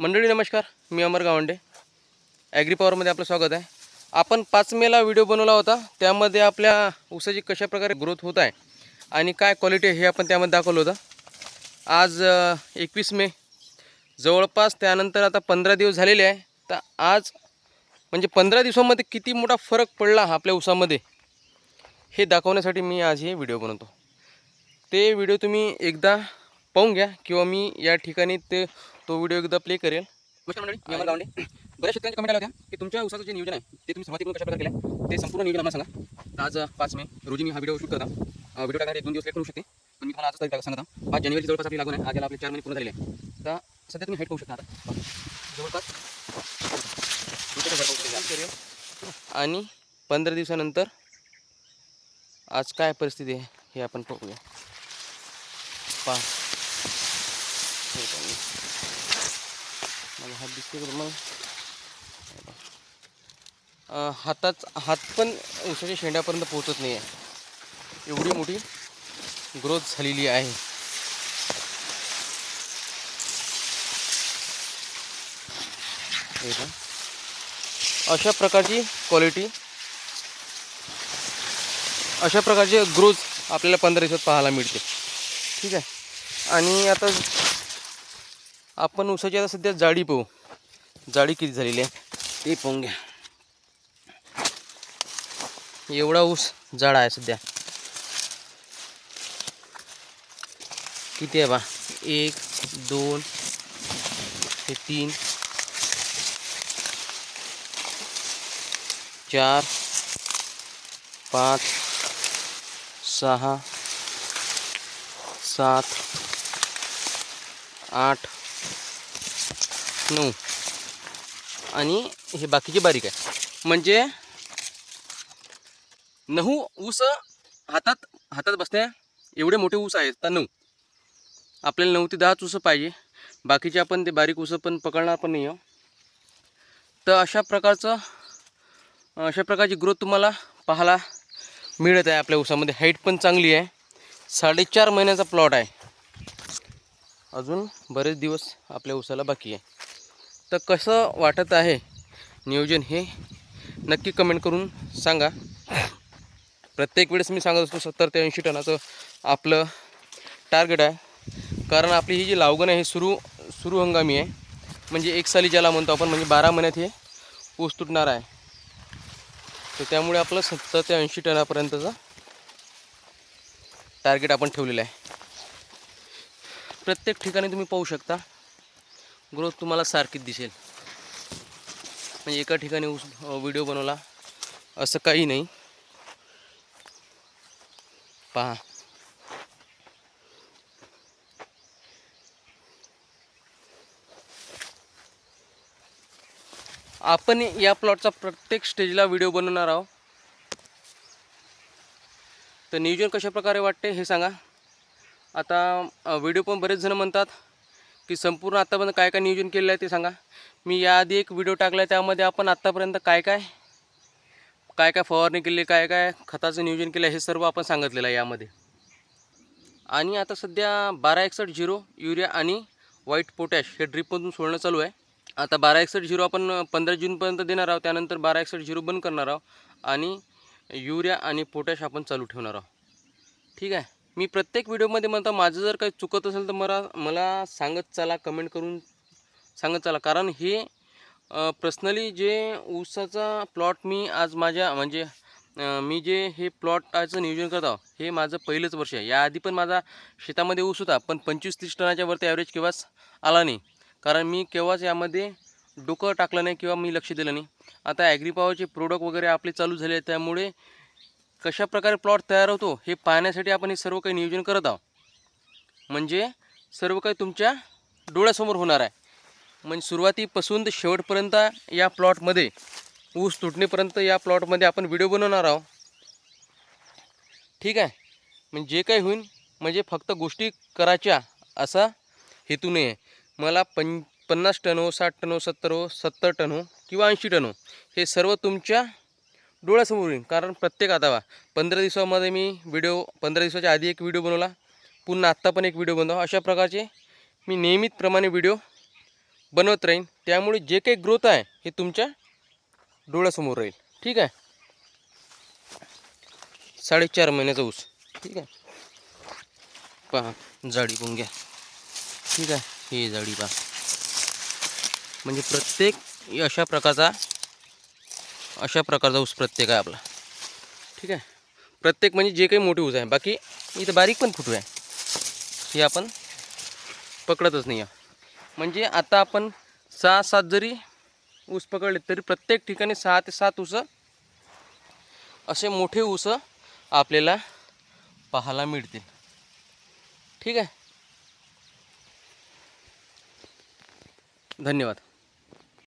मंडळी नमस्कार. मी अमर गावंडे. ॲग्री पॉवरमध्ये आपलं स्वागत आहे. आपण पाच मेला व्हिडिओ बनवला होता. त्यामध्ये आपल्या ऊसाची कशाप्रकारे ग्रोथ होत आहे आणि काय क्वालिटी आहे हे आपण त्यामध्ये दाखवलं होतं. आज एकवीस मे. जवळपास त्यानंतर आता पंधरा दिवस झालेले आहे. तर आज म्हणजे पंधरा दिवसामध्ये किती मोठा फरक पडला आपल्या ऊसामध्ये हे दाखवण्यासाठी मी आज हे व्हिडिओ बनवतो. ते व्हिडिओ तुम्ही एकदा पाहून घ्या किंवा मी या ठिकाणी ते तो व्हिडिओ एकदा प्ले करेल. नमस्कार मंडळी मी अमर गावंडे. बऱ्याच शेतकऱ्यांच्या कमेंट आल्या होत्या की तुमच्या उसाचं जे नियोजन आहे ते तुम्ही सुरुवातीकडून कशा प्रकारे केलं ते संपूर्ण नियोजन आम्हाला सांगा. तर आज पाच मे रोजी मी हा व्हिडिओ शूट करता व्हिडिओ टाकणार एक दोन दिवस लेट करू शकते पण मी तुम्हाला आजच तारीख सांगता पाच जानेवारी जवळपास आपली लागून आहे. आज आपले चार महिने पूर्ण झालेले आहे तर सध्या तुम्ही हाईट पाहू शकता आता. जवळपास. आणि पंधरा दिवसानंतर आज काय परिस्थिती आहे हे आपण पाहूया. पहा. पहा मी. मला हात दिसते का मग हाताच हातात हात पण उसाच्या शेंड्यापर्यंत पोहोचत नाही आहे एवढी मोठी ग्रोथ झालेली आहे. अशा प्रकारची क्वालिटी अशा प्रकारची ग्रोथ आपल्याला पंधरा दिवसात पाहायला मिळते. ठीक आहे? आणि आता आपण ऊसाची आता सध्या जाडी पाहू. जाडी किती झालेली आहे? ते पाहून घ्या. एवढा ऊस जाडा आहे सध्या. किती आहे बा? एक दोन हे तीन चार पाच सहा सात आठ नऊ. आणि हे बाकीचे बारीक आहे. म्हणजे नऊ ऊस हातात हातात बसते एवढे मोठे ऊस आहेत तर नऊ? आपल्याला नऊ ते दहाच ऊस पाहिजे. बाकीचे आपण ते बारीक ऊस पण पकडणार पण नाही तर अशा प्रकारचं अशा प्रकारची ग्रोथ तुम्हाला पाहायला मिळत आहे आपल्या ऊसामध्ये. हाईट पण चांगली आहे. साडेचार महिन्याचा प्लॉट आहे. अजून बरेच दिवस आपल्या ऊसाला बाकी आहे. तर कसं वाटत आहे नियोजन हे नक्की कमेंट करून सांगा. प्रत्येक वेळेस मी सांगत असतो सत्तर ते ऐंशी टनाचं आपलं टार्गेट आहे. कारण आपली ही जी लावगण आहे हे सुरू सुरू हंगामी आहे. म्हणजे एक साली ज्याला म्हणतो आपण म्हणजे बारा महिन्यात हे ऊस तुटणार आहे. तर त्यामुळे आपलं सत्तर ते ऐंशी टनापर्यंतचं टार्गेट आपण ठेवलेलं आहे. प्रत्येक ठिकाणी तुम्ही पाहू शकता. ग्रोथ तुम्हाला सारखीच दिसेल. म्हणजे एका ठिकाणी उस व्हिडिओ बनवला असं काही नाही. पहा. आपण या प्लॉटचा प्रत्येक स्टेजला व्हिडिओ बनवणार आहोत. तर नियोजन कशा प्रकारे वाटते हे सांगा. आता व्हिडिओ पण बरेच जण म्हणतात की संपूर्ण आत्तापर्यंत काय काय नियोजन केलेलं आहे ते सांगा. मी याआधी एक व्हिडिओ टाकला आहे त्यामध्ये आपण आत्तापर्यंत काय काय काय काय फवारणी केली काय काय खताचं नियोजन केलं आहे हे सर्व आपण सांगितलेलं आहे यामध्ये. आणि आता सध्या बारा एकसष्ट झिरो युरिया आणि व्हाईट पोटॅश हे ड्रीपमधून सोडणं चालू आहे. आता बारा एकसष्ट झिरो आपण पंधरा जूनपर्यंत देणार आहोत त्यानंतर बारा एकसष्ट झिरो बंद करणार आहोत आणि युरिया आणि पोटॅश आपण चालू ठेवणार आहोत. ठीक आहे? मी प्रत्येक व्हिडिओमध्ये म्हणतो माझं जर काही चुकत असेल तर मला मला सांगत चला कमेंट करून सांगत चला. कारण हे पर्सनली जे ऊसाचा प्लॉट मी आज माझ्या म्हणजे मी जे हे प्लॉटाचं नियोजन करत आहो हे माझं पहिलंच वर्ष आहे. याआधी पण माझा शेतामध्ये ऊस होता पण पंचवीस तीस टनाच्या वरती ॲव्हरेज केव्हाच आला नाही. कारण मी केव्हाच यामध्ये डोकं टाकलं नाही किंवा मी लक्ष दिलं नाही. आता ॲग्रीपावरचे प्रोडक्ट वगैरे आपले चालू झाले त्यामुळे कशा प्रकारे प्लॉट तयार होतो हे पाहण्यासाठी आपण हे सर्व काही नियोजन करत आहोत. म्हणजे सर्व काही तुमच्या डोळ्यासमोर होणार आहे. म्हणजे सुरुवातीपासून ते शेवटपर्यंत या प्लॉटमध्ये ऊस तुटणेपर्यंत या प्लॉटमध्ये आपण व्हिडिओ बनवणार आहोत. ठीक आहे? म्हणजे जे काही होईल म्हणजे फक्त गोष्टी करायच्या असा हेतू नाही आहे. मला पं पन्नास टन हो साठ टन हो सत्तर हो सत्तर टन हो किंवा ऐंशी टन हो हे सर्व तुमच्या डोळ्यासमोर येईल कारण प्रत्येक आता बा पंधरा दिवसामध्ये मी व्हिडिओ पंधरा दिवसाच्या आधी एक व्हिडिओ बनवला. पुन्हा आत्ता पण एक व्हिडिओ बनवा अशा प्रकारचे मी नियमितप्रमाणे व्हिडिओ बनवत राहीन. त्यामुळे जे काही ग्रोथ आहे हे तुमच्या डोळ्यासमोर राहील. ठीक आहे? साडेचार महिन्याचा ऊस. ठीक आहे? पहा जाडी पण घ्या. ठीक आहे? हे जाडी पहा. म्हणजे प्रत्येक अशा प्रकारचा अशा प्रकारचा ऊस प्रत्येक आहे आपला. ठीक आहे? प्रत्येक म्हणजे जे काही मोठे ऊस आहे. बाकी इथं बारीक पण फुटू आहे. हे आपण पकडतच नाही आहे. म्हणजे आता आपण सहा सात जरी ऊस पकडले तरी प्रत्येक ठिकाणी सहा ते सात ऊस असे मोठे ऊस आपल्याला पाहायला मिळतील. ठीक आहे? धन्यवाद.